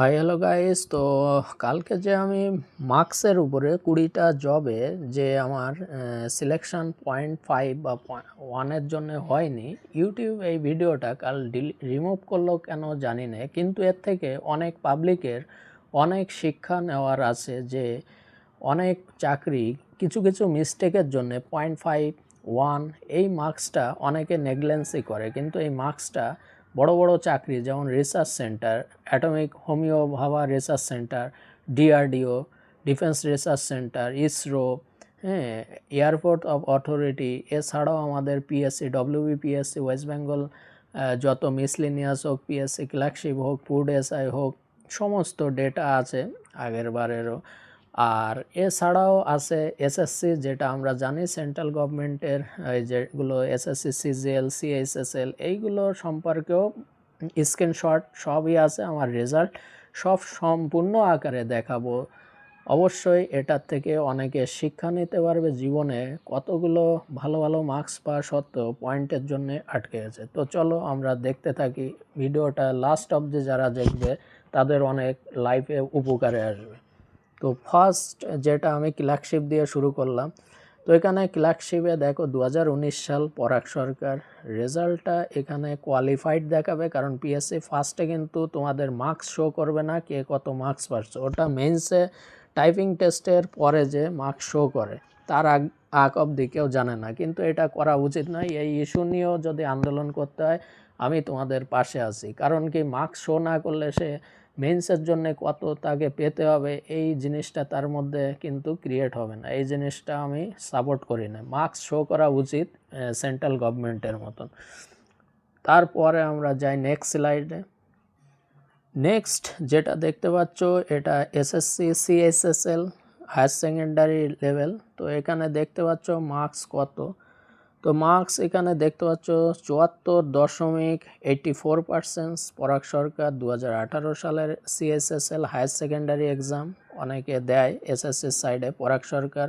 High, hello guys. তো কালকে যে আমি মার্কসের উপরে কুড়িটা জবে যে আমার সিলেকশন পয়েন্ট ফাইভ বা ওয়ানের জন্য হয়নি ইউটিউব এই ভিডিওটা কাল রিমুভ করল কেন জানি না। কিন্তু এর থেকে অনেক পাবলিকের অনেক শিক্ষা নেওয়ার আছে যে অনেক চাকরি কিছু কিছু মিস্টেকের জন্য পয়েন্ট ফাইভ ওয়ান এই মার্কসটা অনেকে নেগলেন্সি করে। কিন্তু এই মার্কসটা বড় বড় চাকরি, যেমন research centre atomic Homi Bhabha research centre DRDO defence research centre ISRO হ্যাঁ এয়ারপোর্ট অফ অথরিটি এছাড়াও আমাদের পিএসসি ডব্লিউবিপিএসসি ওয়েস্ট বেঙ্গল যত মিসলিনিয়াস হোক পিএসসি ক্লার্কশিপ হোক ফুড এসআই হোক, সমস্ত ডেটা আছে আগের বারেরও আর এছাড়াও আছে এসএসসি যেটা আমরা জানি সেন্ট্রাল গভর্নমেন্টের যেগুলো এসএসসি সিজিএল সিএসএসএল এইগুলো সম্পর্কেও স্ক্রিনশট সবই আছে, আমার রেজাল্ট সব সম্পূর্ণ আকারে দেখাবো। অবশ্যই এটার থেকে অনেকে শিক্ষা নিতে পারবে জীবনে কতগুলো ভালো ভালো মার্কস পাওয়া সত্ত্বেও পয়েন্টের জন্য আটকে গেছে তো চলো আমরা দেখতে থাকি ভিডিওটা লাস্ট অবধি যারা দেখবে তাদের অনেক লাইফে উপকারে আসবে। তো ফার্স্ট যেটা আমি ক্লার্কশিপ দিয়ে শুরু করলাম, তো এখানে ক্লার্কশিপে দেখো দু হাজার উনিশ সাল পরাগ সরকার রেজাল্টটা এখানে কোয়ালিফাইড দেখাবে, কারণ পিএসসি ফার্স্টে কিন্তু তোমাদের মার্কস শো করবে না কে কত মার্কস পাচ্ছে ওটা মেন্সে টাইপিং টেস্টের পরে যে মার্কস শো করে, তার আগ আগ অবধি কেউ জানে না। কিন্তু এটা করা উচিত নয়, এই ইস্যু নিয়েও যদি আন্দোলন করতে হয়, আমি তোমাদের পাশে আছি। কারণ কি মার্কস শো না করলে সে মেন্সের জন্য কত তাকে পেতে হবে, এই জিনিসটা তার মধ্যে কিন্তু ক্রিয়েট হবে না। এই জিনিসটা আমি সাপোর্ট করি না। মার্কস শো করা উচিত সেন্ট্রাল গভর্নমেন্টের মতন। তারপরে আমরা যাই নেক্সট স্লাইডে নেক্সট যেটা দেখতে পাচ্ছ, এটা SSC CSSL higher secondary level তো এখানে দেখতে পাচ্ছ মার্কস কত। তো মার্কস এখানে দেখতে পাচ্ছ চুয়াত্তর দশমিক এইটটি ফোর পার্সেন্ট। পরাগ সরকার দু আঠারো সালের সিএসএসএল হায়ার সেকেন্ডারি এক্সাম অনেকে দেয় এসএসসির সাইডে। পরাগ সরকার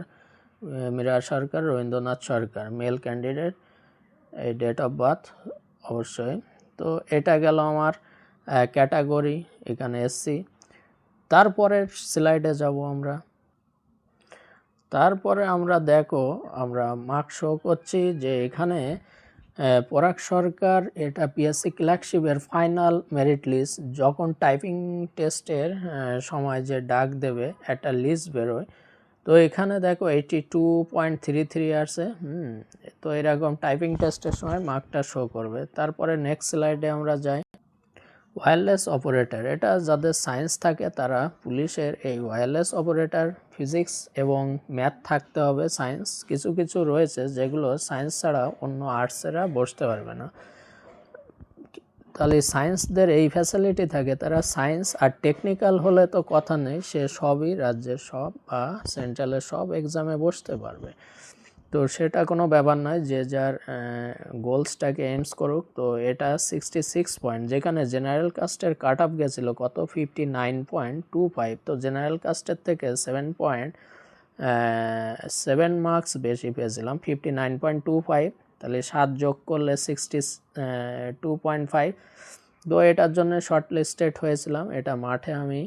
মীরা সরকার, রবীন্দ্রনাথ সরকার, মেল ক্যান্ডিডেট, এই ডেট অফ বার্থ অবশ্যই। তো এটা গেল আমার ক্যাটাগরি, এখানে এসসি তারপরের স্লাইডে যাব আমরা। তারপরে আমরা দেখো, আমরা মার্ক শো করছি যে এখানে পরাগ সরকার এটা পিএসসি ক্লার্কশিপের ফাইনাল মেরিট লিস্ট যখন টাইপিং টেস্টের সময় যে ডাক দেবে, একটা লিস্ট বেরোয়। তো এখানে দেখো eighty two point three three আসে, হুম, তো এরকম টাইপিং টেস্টের সময় মার্কটা শো করবে। তারপরে নেক্সট স্লাইডে আমরা যাই। ওয়্যারলেস অপারেটর এটা যাদের সায়েন্স থাকে, তারা পুলিশের এই ওয়্যারলেস অপারেটর ফিজিক্স এবং ম্যাথ থাকতে হবে। সায়েন্স কিছু কিছু রয়েছে যেগুলো সায়েন্স ছাড়া অন্য আর্টসেরা বসতে পারবে না। তাহলে সায়েন্সদের এই ফ্যাসিলিটি থাকে, তারা সায়েন্স আর টেকনিক্যাল হলে তো কথা নেই, সে সবই রাজ্যের সব বা সেন্ট্রালের সব এক্সামে বসতে পারবে। তো সেটা কোনো ব্যাপার নয় যে যার গোলসটাকে এইমস করুক, তো এটা সিক্সটি সিক্স পয়েন্ট যেখানে জেনারেল কাস্টের কাট আপ গেছিল কত? Fifty nine point two five তো জেনারেল কাস্টের থেকে সেভেন পয়েন্ট সেভেন মার্কস বেশি পেয়েছিলাম fifty nine point two five তাহলে সাত যোগ করলে সিক্সটি টু পয়েন্ট ফাইভ তো এটার জন্য শর্ট লিস্টেড হয়েছিলাম, এটা মাঠে আমি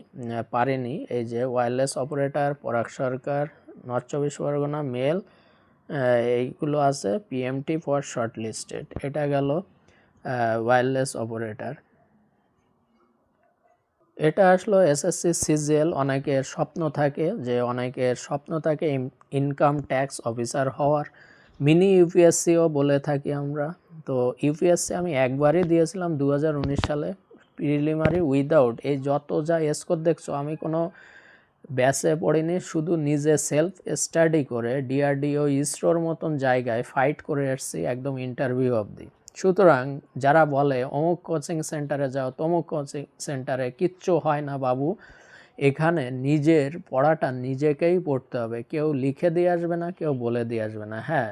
পারিনি, এই যে ওয়্যারলেস অপারেটর পরাগ সরকার, নর্থ চব্বিশ পরগনা মেল এইগুলো আছে পিএমটি ফর শর্ট লিস্টেড এটা গেল ওয়্যারলেস অপারেটর এটা আসলো এসএসসি সিজিএল অনেকের স্বপ্ন থাকে যে অনেকের স্বপ্ন থাকে ইনকাম ট্যাক্স অফিসার হওয়ার। মিনি ইউপিএসসিও বলে থাকি আমরা। তো ইউপিএসসি আমি একবারই দিয়েছিলাম দু হাজার উনিশ সালে প্রিলিমারি উইদাউট এই যত যা স্কোর দেখছ, আমি কোনো ব্যাসে পড়িনি, শুধু নিজে সেলফ স্টাডি করে ডিআরডিও ইসরোর মতন জায়গায় ফাইট করে এসছি একদম ইন্টারভিউ অবধি। সুতরাং যারা বলে, অমুক কোচিং সেন্টারে যাও, তমুক কোচিং সেন্টারে কিচ্ছু হয় না বাবু। এখানে নিজের পড়াটা নিজেকেই পড়তে হবে। কেউ লিখে দিয়ে আসবে না, কেউ বলে দিয়ে আসবে না। হ্যাঁ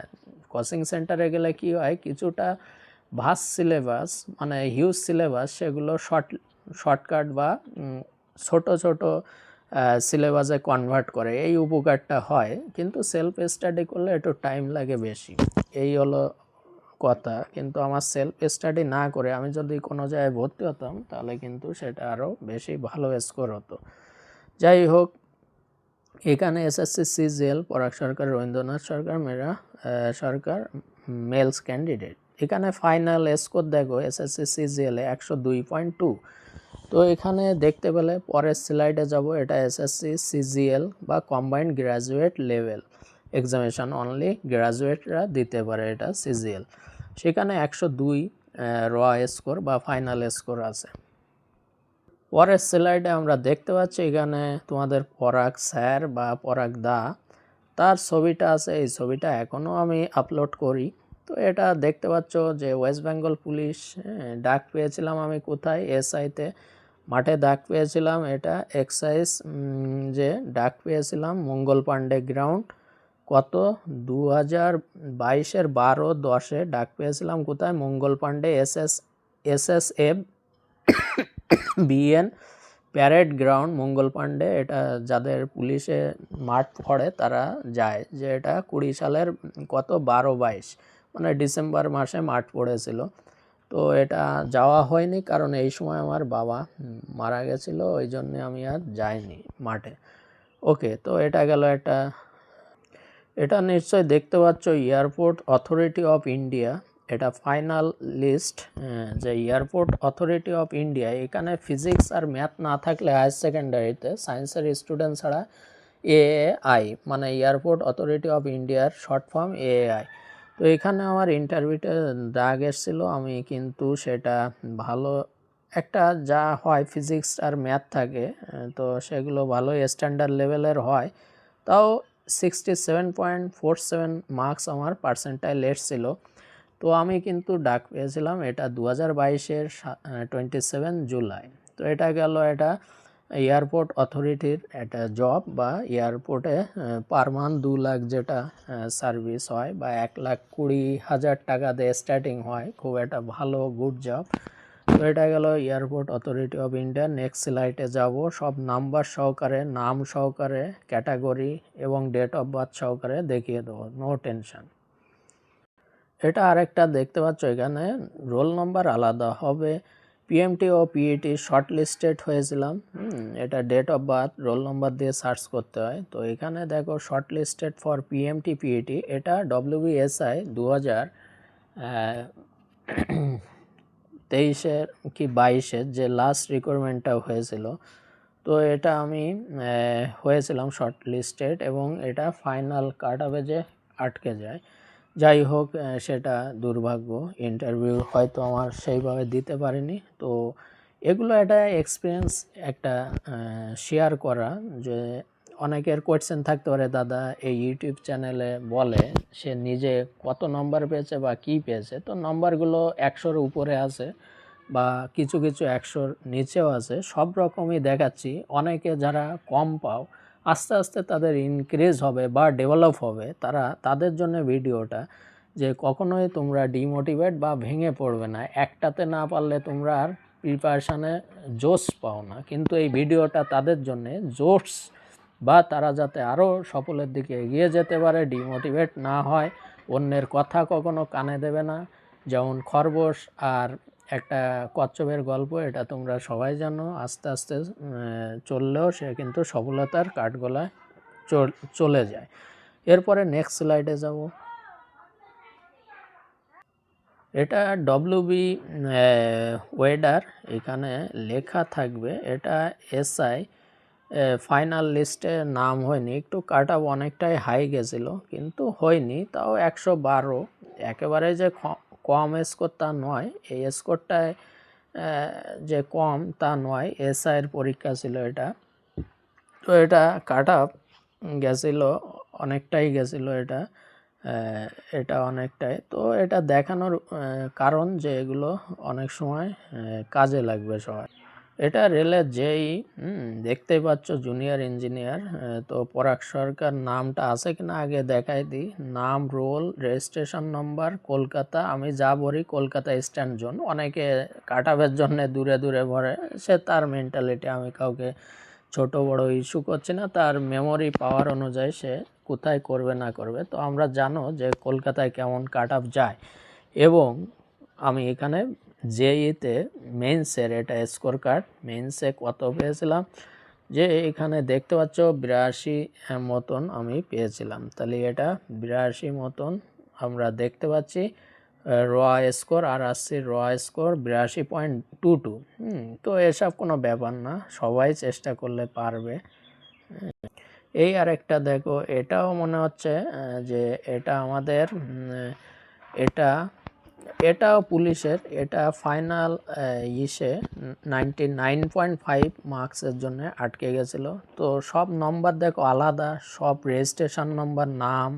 কোচিং সেন্টারে গেলে কি হয়, কিছুটা ভাস সিলেবাস মানে হিউজ সিলেবাস সেগুলো শর্ট শর্টকাট বা ছোট ছোট সিলেবাসে কনভার্ট করে, এই উপকারটা হয়, কিন্তু সেলফ স্টাডি করলে একটু টাইম লাগে বেশি। এই হলো কথা, কিন্তু আমার সেলফ স্টাডি না করে আমি যদি কোনো জায়গায় ভর্তি হতাম, তাহলে কিন্তু সেটা আরও বেশি ভালো স্কোর হতো। যাই হোক, এখানে SSC CGL Parag Sarkar, Rabindranath Sarkar, Mira Sarkar males candidate এখানে ফাইনাল স্কোর দেখো এসএসসি সিজিএলে একশো দুই পয়েন্ট টু তো এখানে দেখতে পেলে পরের স্লাইডে যাব। এটা এসএসসি সিজিএল বা combined graduate level examination only গ্র্যাজুয়েটরা দিতে পারে এটা সিজিএল সেখানে একশো দুই র স্কোর বা ফাইনাল স্কোর আছে। পরের স্লাইডে আমরা দেখতে পাচ্ছি এখানে তোমাদের পরাগ স্যার বা পরাগ দা। তার ছবিটা আছে, এই ছবিটা এখনও আমি আপলোড করি। তো এটা দেখতে পাচ্ছ যে ওয়েস্ট বেঙ্গল পুলিশ ডাক পেয়েছিলাম আমি কোথায়? এসআইতে মাঠে ডাক পেয়েছিলাম এটা এক্সাইজ যে ডাক পেয়েছিলাম মঙ্গল পাণ্ডে গ্রাউন্ড। কত? দু হাজার বাইশের বারো দশে ডাক পেয়েছিলাম কোথায়? Mangal Pandey S S S BN parade ground. Mangal Pandey এটা যাদের পুলিশে মাঠ পড়ে তারা যায়, যে এটা কুড়ি সালের কত? বারো বাইশ মানে ডিসেম্বর মাসে মাঠ পড়েছিল। তো এটা যাওয়া হয়নি কারণ এই সময় আমার বাবা মারা গেছিল, ওই জন্যে আমি আর যাইনি মাঠে। ওকে, তো এটা গেল একটা, এটা নিশ্চয়ই দেখতে পাচ্ছ এয়ারপোর্ট অথরিটি অফ ইন্ডিয়া, এটা ফাইনাল লিস্ট যে এয়ারপোর্ট অথরিটি অফ ইন্ডিয়া, এখানে ফিজিক্স আর ম্যাথ না থাকলে হায়ার সেকেন্ডারিতে সায়েন্সের স্টুডেন্ট ছাড়া এআই মানে এয়ারপোর্ট অথরিটি অফ ইন্ডিয়ার শর্ট ফর্ম এআই তো এখানে আমার ইন্টারভিউটা দাগ এসেছিল। আমি কিন্তু সেটা ভালো একটা যা হয় ফিজিক্স আর ম্যাথ থাকে, তো সেগুলো ভালো স্ট্যান্ডার্ড লেভেলের হয়। তাও sixty seven point four seven marks আমার পার্সেন্টাইল এসেছিল। তো আমি কিন্তু ডাক পেয়েছিলাম এটা দু হাজার বাইশের টোয়েন্টি সেভেন জুলাই। তো এটা গেল এটা এয়ারপোর্ট অথরিটির একটা জব বা এয়ারপোর্টে পার মান্থ দু লাখ যেটা সার্ভিস হয় বা এক লাখ কুড়ি হাজার টাকা দিয়ে স্টার্টিং হয়, খুব একটা ভালো গুড জব তো এটা গেল airport authority of India next স্লাইডে যাব। সব নাম্বার সহকারে, নাম সহকারে ক্যাটাগরি এবং ডেট অফ বার্থ সহকারে দেখিয়ে দেবো নো টেনশন এটা আরেকটা দেখতে পাচ্ছ এখানে রোল নম্বর আলাদা হবে। পিএমটি ও পিইটি শর্ট লিস্টেড হয়েছিলাম এটা date of birth roll number দিয়ে সার্চ করতে হয়। তো এখানে দেখো shortlisted for PMT PET এটা ডব্লিউবিএসআই দু হাজার তেইশের কি বাইশের যে লাস্ট রিকোয়ারমেন্টটা হয়েছিল। তো এটা আমি হয়েছিলাম শর্ট লিস্টেড এবং এটা ফাইনাল কাট হবে যে আটকে যায়। যাই হোক সেটা দুর্ভাগ্য। ইন্টারভিউ হয়তো আমার সেইভাবে দিতে পারিনি। তো এগুলো একটা এক্সপিরিয়েন্স একটা শেয়ার করা যে অনেকের কোয়েশ্চেন থাকতে পারে, দাদা, এই ইউটিউব চ্যানেলে বলে, সে নিজে কত নম্বর পেয়েছে বা কি পেয়েছে? তো নম্বরগুলো একশোর উপরে আছে বা কিছু কিছু একশোর নিচেও আছে। সব রকমই দেখাচ্ছি। অনেকে যারা কম পাও আস্তে আস্তে তাদের ইনক্রিজ হবে বা ডেভেলপ হবে, তারা তাদের জন্য ভিডিওটা যে কখনোই তোমরা ডিমোটিভেট বা ভেঙে পড়বে না। একটাতে না পারলে তোমরা আর প্রিপারেশানে জোশ পাও না। কিন্তু এই ভিডিওটা তাদের জন্যে জোশ বা তারা যাতে আরও সফলের দিকে এগিয়ে যেতে পারে ডিমোটিভেট না হয়, অন্যের কথা কখনো কানে দেবে না। যেমন খরগোশ আর একটা কচ্ছপের গল্প, এটা তোমরা সবাই জানো। আস্তে আস্তে চললেও সে কিন্তু সফলতার কাঠগোলায় চল- যায়। এরপরে নেক্সট স্লাইডে যাব। এটা ডব্লিউবি ওয়েডার এখানে লেখা থাকবে, এটা এসআই ফাইনাল লিস্টে নাম হয়নি। একটু কাট অফ অনেকটাই হাই গেছিল, কিন্তু হয়নি, তাও একশো বারো। একেবারে যে কম স্কোর তা নয়। এই স্কোরটায় যে কম তা নয়। এসআইয়ের পরীক্ষা ছিল এটা। তো এটা কাট আপ গেছিল, অনেকটাই গেছিল এটা এটা অনেকটাই। তো এটা দেখানোর কারণ যে এগুলো অনেক সময় কাজে লাগবে সবাই। এটা রেলের যেই হুম, দেখতেই পাচ্ছ জুনিয়র ইঞ্জিনিয়ার তো পরাগ সরকার নামটা আছে কিনা আগে দেখাই দিই। নাম রোল রেজিস্ট্রেশন নম্বর কলকাতা আমি যা বলি কলকাতা স্ট্যান্ড জোন অনেকে কাটাবের জন্য দূরে দূরে ভরে সে তার মেন্টালিটি আমি কাউকে ছোট বড় ইস্যু করছি না তার মেমোরি পাওয়ার অনুযায়ী সে কোথায় করবে না করবে। তো আমরা জানো যে কলকাতায় কেমন কাট যায়। এবং আমি এখানে জেইতে মেন্সের এটা স্কোর কার্ড মেন্সে কত পেয়েছিলাম? যে এখানে দেখতে পাচ্ছ বিরাশি মতন আমি পেয়েছিলাম। তাহলে এটা বিরাশি মতন আমরা দেখতে পাচ্ছি র স্কোর আর আসছে র স্কোর বিরাশি পয়েন্ট টু টু তো এসব কোনো ব্যাপার না, সবাই চেষ্টা করলে পারবে। এই আরেকটা দেখো, এটাও মনে হচ্ছে যে এটা আমাদের এটা এটাও পুলিশের, এটা ফাইনাল ইসে নাইনটি নাইন পয়েন্ট ফাইভ মার্কসের জন্য আটকে গেছিল। তো সব নম্বর দেখো আলাদা, সব রেজিস্ট্রেশন নম্বর নাম,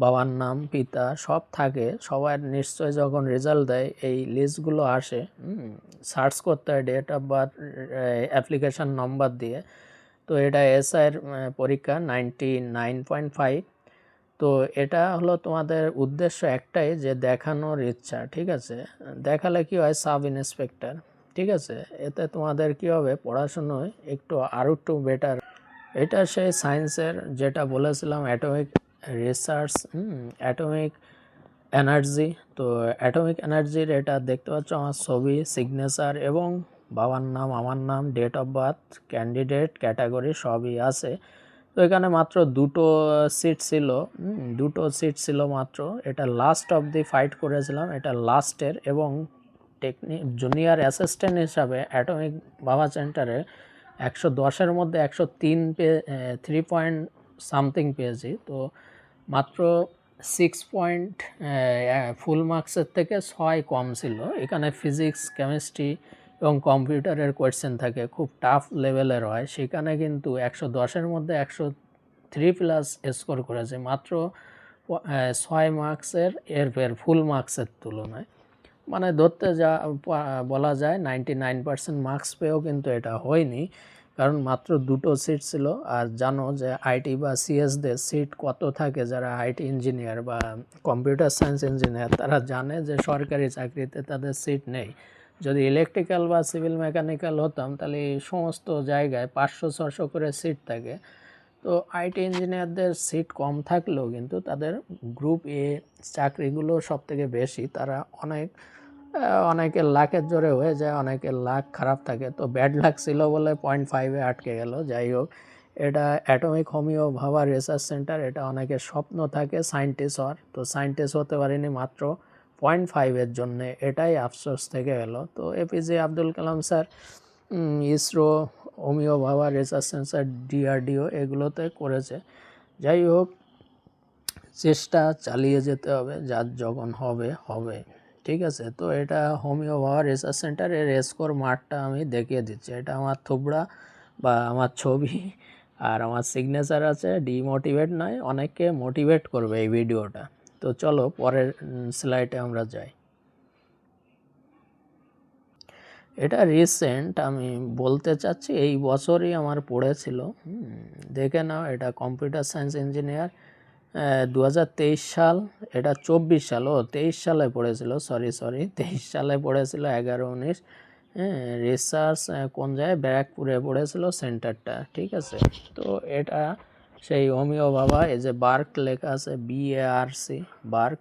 বাবার নাম, পিতা, সব থাকে। সবার নিশ্চয় যখন রেজাল্ট দেয়, এই লিস্টগুলো আসে সার্চ করতে হয় date of birth application number দিয়ে। তো এটা এসআইয়ের পরীক্ষা নাইনটি নাইন পয়েন্ট ফাইভ তো এটা হলো তোমাদের উদ্দেশ্য একটাই যে দেখানোর ইচ্ছা, ঠিক আছে? দেখালে কি হয়? সাব ইন্সপেক্টর, ঠিক আছে? এতে তোমাদের কি হবে? পড়াশুনোয় একটু আরও একটু বেটার এটা সেই সায়েন্সের যেটা বলেছিলাম অ্যাটমিক রিসার্চ অ্যাটমিক এনার্জি তো অ্যাটমিক এনার্জির এটা দেখতে পাচ্ছ আমার ছবি সিগনেচার এবং বাবার নাম, আমার নাম date of birth candidate category সবই আছে। তো এখানে মাত্র দুটো সিট ছিল দুটো সিট ছিল মাত্র। এটা লাস্ট অফ দি ফাইট করেছিলাম, এটা লাস্টের এবং টেকনিক জুনিয়র অ্যাসিস্ট্যান্ট হিসাবে অ্যাটমিক বাবা সেন্টারে একশো দশের মধ্যে একশো তিন পেয়ে থ্রি পয়েন্ট সামথিং পেয়েছি। তো মাত্র সিক্স পয়েন্ট ফুল মার্কসের থেকে ছয় কম ছিল। এখানে ফিজিক্স কেমিস্ট্রি এবং কম্পিউটারের কোয়েশ্চেন থাকে, খুব টাফ লেভেলের হয়। সেখানে কিন্তু একশো দশের মধ্যে একশো থ্রি প্লাস স্কোর করেছে। মাত্র ছয় মার্কসের এর ফের ফুল মার্কসের তুলনায়। মানে ধরতে যা বলা যায় নাইনটি নাইন পার্সেন্ট মার্কস পেয়েও কিন্তু এটা হয়নি। কারণ মাত্র দুটো সিট ছিল। আর জানো যে আইটি বা সিএসদের সিট কত থাকে যারা আইটি ইঞ্জিনিয়ার বা কম্পিউটার সায়েন্স ইঞ্জিনিয়ার তারা জানে যে সরকারি চাকরিতে তাদের সিট নেই। যদি ইলেকট্রিক্যাল বা সিভিল মেকানিক্যাল হতাম, তাহলে এই সমস্ত জায়গায় পাঁচশো ছশো করে সিট থাকে। তো আইটি ইঞ্জিনিয়ারদের সিট কম থাকলেও কিন্তু তাদের গ্রুপ এ চাকরিগুলো সব থেকে বেশি। তারা অনেক অনেকের লাখের জোরে হয়ে যায়, অনেকের লাখ খারাপ থাকে। তো ব্যাড লাক ছিল বলে পয়েন্ট ফাইভে আটকে গেল। যাই হোক, এটা atomic Homi Bhabha research centre এটা অনেকের স্বপ্ন থাকে সায়েন্টিস্ট হওয়ার। তো সায়েন্টিস্ট হতে পারিনি মাত্র। পয়েন্ট ফাইভের জন্যে এটাই আফসোস থেকে গেল। তো APJ Abdul Kalam sir ISRO, Homi Bhabha research centre DRDO এগুলোতে করেছে। যাই হোক, চেষ্টা চালিয়ে যেতে হবে, যার যখন হবে হবে। ঠিক আছে? তো এটা হোমিও ভাবা রিসার্চ সেন্টারের স্কোর মাঠটা আমি দেখিয়ে দিচ্ছি। এটা আমার থুবড়া বা আমার ছবি, আর আমার সিগনেচার আছে। ডিমোটিভেট নয়, অনেককে মোটিভেট করবে এই ভিডিওটা। তো চলো পরের স্লাইডে আমরা যাই। এটা রিসেন্ট আমি বলতে চাচ্ছি এই বছরই আমার পড়েছিল। দেখে নাও, এটা কম্পিউটার সায়েন্স ইঞ্জিনিয়ার দু হাজার তেইশ সাল, এটা চব্বিশ সাল, ও, তেইশ সালে পড়েছিল সরি সরি তেইশ সালে পড়েছিল, এগারো, উনিশ রিসার্চ কোন জায়গায় ব্যারাকপুরে পড়েছিল সেন্টারটা ঠিক আছে? তো এটা সেই হোমিও বাবা, এই যে বার্ক লেখা আছে B A R C BARC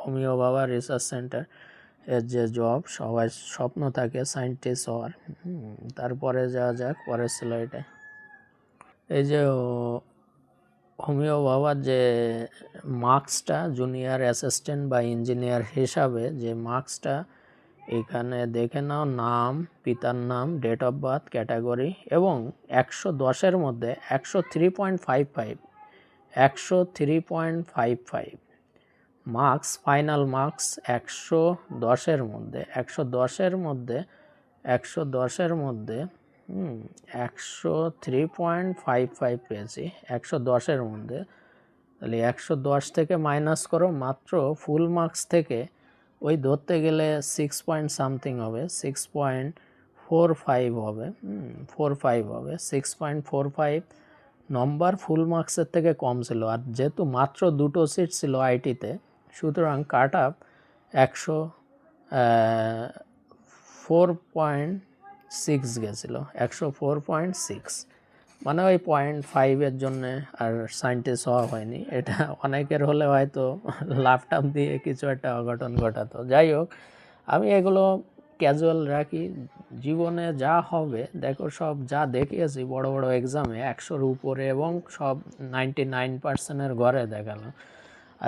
Homi Bhabha research centre এর যে জব সবাই স্বপ্ন থাকে সায়েন্টিস্ট হওয়ার। তারপরে যাওয়া যাক, পরের স্লাইডে এই যে হোমিও বাবার যে মার্কসটা জুনিয়র অ্যাসিস্ট্যান্ট বা ইঞ্জিনিয়ার হিসাবে, যে মার্কসটা এখানে দেখে নাও নাম, পিতার নাম ডেট অফ বার্থ ক্যাটাগরি এবং একশো দশের মধ্যে একশো থ্রি পয়েন্ট ফাইভ ফাইভ, একশো three point five five. Marks, final marks একশো দশের মধ্যে, একশো দশের মধ্যে, একশো দশের মধ্যে একশো থ্রি পয়েন্ট ফাইভ ফাইভ পেয়েছি, একশো দশের মধ্যে। তাহলে একশো দশ থেকে মাইনাস করো, মাত্র ফুল মার্কস থেকে ওই ধরতে গেলে সিক্স পয়েন্ট সামথিং হবে সিক্স পয়েন্ট ফোর ফাইভ হবে ফোর ফাইভ হবে সিক্স পয়েন্ট ফোর ফাইভ নম্বর ফুল মার্কসের থেকে কম ছিল। আর যেহেতু মাত্র দুটো সিট ছিল আইটিতে সুতরাং কাট আপ একশো ফোর পয়েন্ট সিক্স গেছিল, একশো ফোর পয়েন্ট সিক্স মানে ওই পয়েন্ট ফাইভের জন্যে আর সায়েন্টিস্ট হওয়া হয়নি। এটা অনেকের হলে হয়তো লাফটাপ দিয়ে কিছু একটা অঘটন ঘটাতো। যাই হোক, আমি এগুলো ক্যাজুয়াল রাখি। জীবনে যা হবে, দেখো সব যা দেখিয়েছি, বড় বড় এক্সামে একশোর উপরে এবং সব নাইনটি নাইন পার্সেন্টের ঘরে দেখাল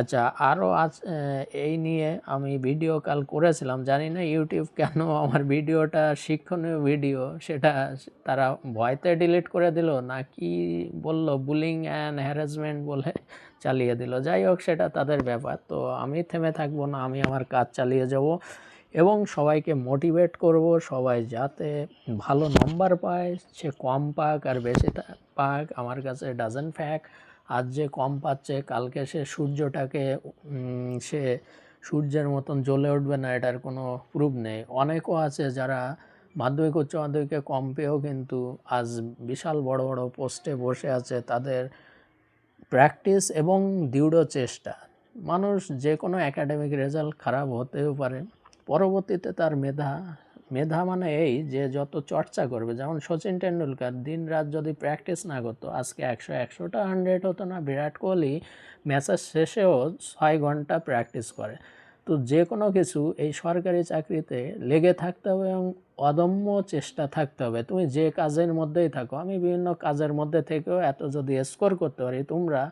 আচ্ছা আরও আজ এই নিয়ে আমি ভিডিও কাল করেছিলাম। জানি না ইউটিউব কেন আমার ভিডিওটা শিক্ষণীয় ভিডিও সেটা তারা ভয়তে ডিলিট করে দিল, না কি বলল? বুলিং অ্যান্ড হ্যারাসমেন্ট বলে চালিয়ে দিল। যাই হোক, সেটা তাদের ব্যাপার। তো আমি থেমে থাকব না, আমি আমার কাজ চালিয়ে যাব এবং সবাইকে মোটিভেট করব, সবাই যাতে ভালো নম্বর পায়, সে কম পাক আর বেশি পাক, আমার কাছে ডাজেন্ট ফ্যাক আজ যে কম পাচ্ছে, কালকে সে সূর্যটাকে সে সূর্যের মতন জ্বলে উঠবে না, এটার কোনো প্রুফ নেই। অনেকও আছে যারা মাধ্যমিক, উচ্চ মাধ্যমিকে কম পেয়েও কিন্তু আজ বিশাল বড় বড় পোস্টে বসে আছে তাদের প্র্যাকটিস এবং দৃঢ় চেষ্টা। মানুষ যে কোনো একাডেমিক রেজাল্ট খারাপ হতেও পারে। পরবর্তীতে তার মেধা মেধা মানে এই যে যত চর্চা করবে, যেমন সচিন টেন্ডুলকার দিন রাত যদি প্র্যাকটিস না করতো, আজকে একশো একশোটা হান্ড্রেড হতো না, বিরাট কোহলি ম্যাচের শেষেও ছয় ঘণ্টা প্র্যাকটিস করে। তো যে কোনো কিছু এই সরকারি চাকরিতে লেগে থাকতে হবে এবং অদম্য চেষ্টা থাকতে হবে। তুমি যে কাজের মধ্যেই থাকো, আমি বিভিন্ন কাজের মধ্যে থেকেও এত যদি স্কোর করতে পারি, তোমরা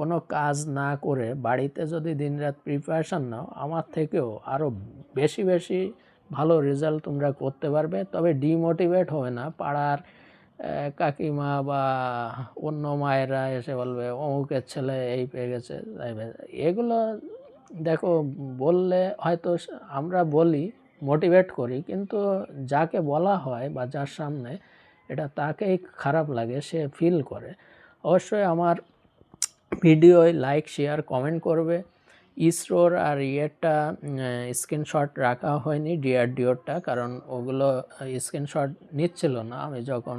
কোনো কাজ না করে বাড়িতে যদি দিনরাত প্রিপারেশান নাও, আমার থেকেও আরও বেশি বেশি ভালো রেজাল্ট তোমরা করতে পারবে। তবে ডিমোটিভেট হবে না। পাড়ার কাকিমা বা অন্য মায়েরা এসে বলবে, অমুকের ছেলে এই পেয়ে গেছে। এগুলো দেখো, বললে হয়তো আমরা বলি মোটিভেট করি, কিন্তু যাকে বলা হয় বা যার সামনে, এটা তাকেই খারাপ লাগে, সে ফিল করে। অবশ্যই আমার ভিডিওয় লাইক শেয়ার কমেন্ট করবে। ইসরোর আর ইয়েরটা স্ক্রিনশট রাখা হয়নি ডিআরডিওরটা কারণ ওগুলো স্ক্রিনশট নিচ্ছিল না। আমি যখন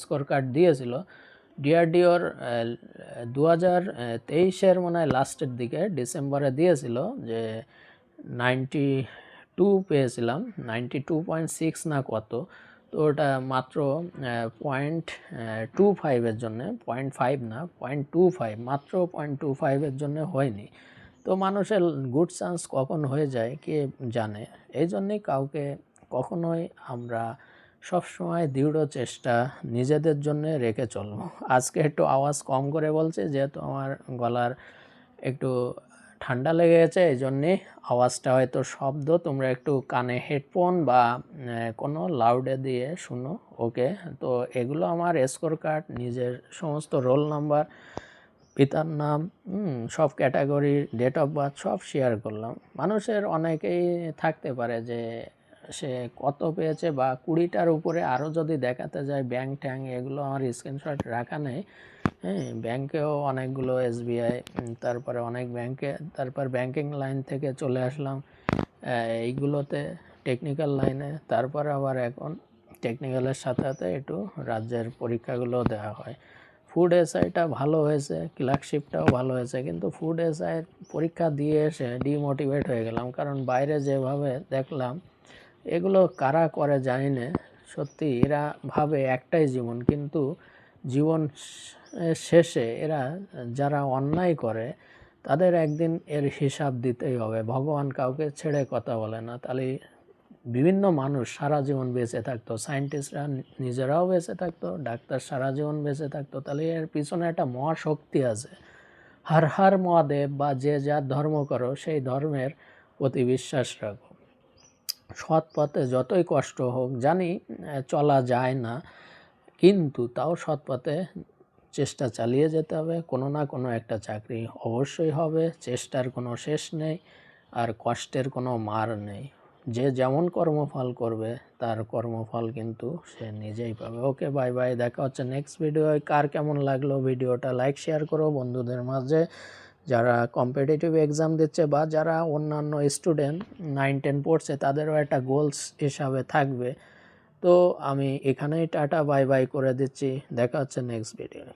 স্কোর কার্ড দিয়েছিল ডিআরডিওর দু হাজার তেইশের মনে হয় লাস্টের দিকে, ডিসেম্বরে দিয়েছিল যে নাইনটি টু পেয়েছিলাম নাইনটি টু পয়েন্ট সিক্স না কত। তো ওটা মাত্র পয়েন্ট টু ফাইভের জন্যে পয়েন্ট ফাইভ না পয়েন্ট টু ফাইভ মাত্র পয়েন্ট টু ফাইভের জন্যে হয়নি। তো মানুষের গুড চান্স কখন হয়ে যায় কে জানে? এই জন্যেই কাউকে কখনোই আমরা সবসময় দৃঢ় চেষ্টা নিজেদের জন্য রেখে চলবো। আজকে একটু আওয়াজ কম করে বলছে, যেহেতু আমার গলার একটু ঠান্ডা লেগে গেছে এই জন্যে আওয়াজটা হয়তো শব্দ। তোমরা একটু কানে হেডফোন বা কোনো লাউডে দিয়ে শুনো, ওকে? তো এগুলো আমার স্কোর কার্ড, নিজের সমস্ত রোল নাম্বার, পিতার নাম সব ক্যাটাগরি ডেট অফ বার্থ সব শেয়ার করলাম। মানুষের অনেকেই থাকতে পারে যে সে কত পেয়েছে বা কুড়িটার উপরে আরও যদি দেখাতে যায় ব্যাংক ট্যাং এগুলো আমার স্ক্রিনশট রাখা নেই। হ্যাঁ ব্যাংকেও অনেকগুলো এসবিআই তারপরে অনেক ব্যাংকে তারপর ব্যাংকিং লাইন থেকে চলে আসলাম এইগুলোতে টেকনিক্যাল লাইনে তারপর আবার এখন টেকনিক্যালের সাথে সাথে একটু রাজ্যের পরীক্ষাগুলো দেওয়া হয়। ফুড এসআইটা ভালো হয়েছে ক্লার্কশিপটাও ভালো হয়েছে, কিন্তু ফুড এসআইয়ের পরীক্ষা দিয়ে এসে ডিমোটিভেট হয়ে গেলাম, কারণ বাইরে যেভাবে দেখলাম এগুলো কারা করে জানি না। সত্যি এরা ভাবে একটাই জীবন, কিন্তু জীবন শেষে এরা যারা অন্যায় করে, তাদের একদিন এর হিসাব দিতেই হবে। ভগবান কাউকে ছেড়ে কথা বলে না। তাহলে বিভিন্ন মানুষ সারা জীবন বেঁচে থাকতো, সায়েন্টিস্টরা নিজেরাও বেঁচে থাকতো, ডাক্তার সারা জীবন বেঁচে থাকতো। তাহলে এর পিছনে একটা মহাশক্তি আছে। হর হর মহাদেব বা যে যার ধর্ম করো, সেই ধর্মের প্রতি বিশ্বাস রাখো। সৎ পথে যতই কষ্ট হোক, জানি চলা যায় না। কিন্তু তাও সৎ পথে চেষ্টা চালিয়ে যেতে হবে। কোনো না কোনো একটা চাকরি অবশ্যই হবে, চেষ্টার কোনো শেষ নেই আর কষ্টের কোনো মার নেই। যে যেমন কর্মফল করবে, তার কর্মফল কিন্তু সে নিজেই পাবে। ওকে, বাই বাই, দেখা হচ্ছে নেক্সট ভিডিও কার কেমন লাগল ভিডিওটা লাইক শেয়ার করো। বন্ধুদের মাঝে যারা কম্পিটিটিভ এক্সাম দিচ্ছে বা যারা অন্যান্য স্টুডেন্ট নাইন টেন পড়ছে, তাদেরও একটা গোলস হিসাবে থাকবে। তো আমি এখানেই টাটা বাই বাই করে দিচ্ছি। দেখা হচ্ছে নেক্সট ভিডিও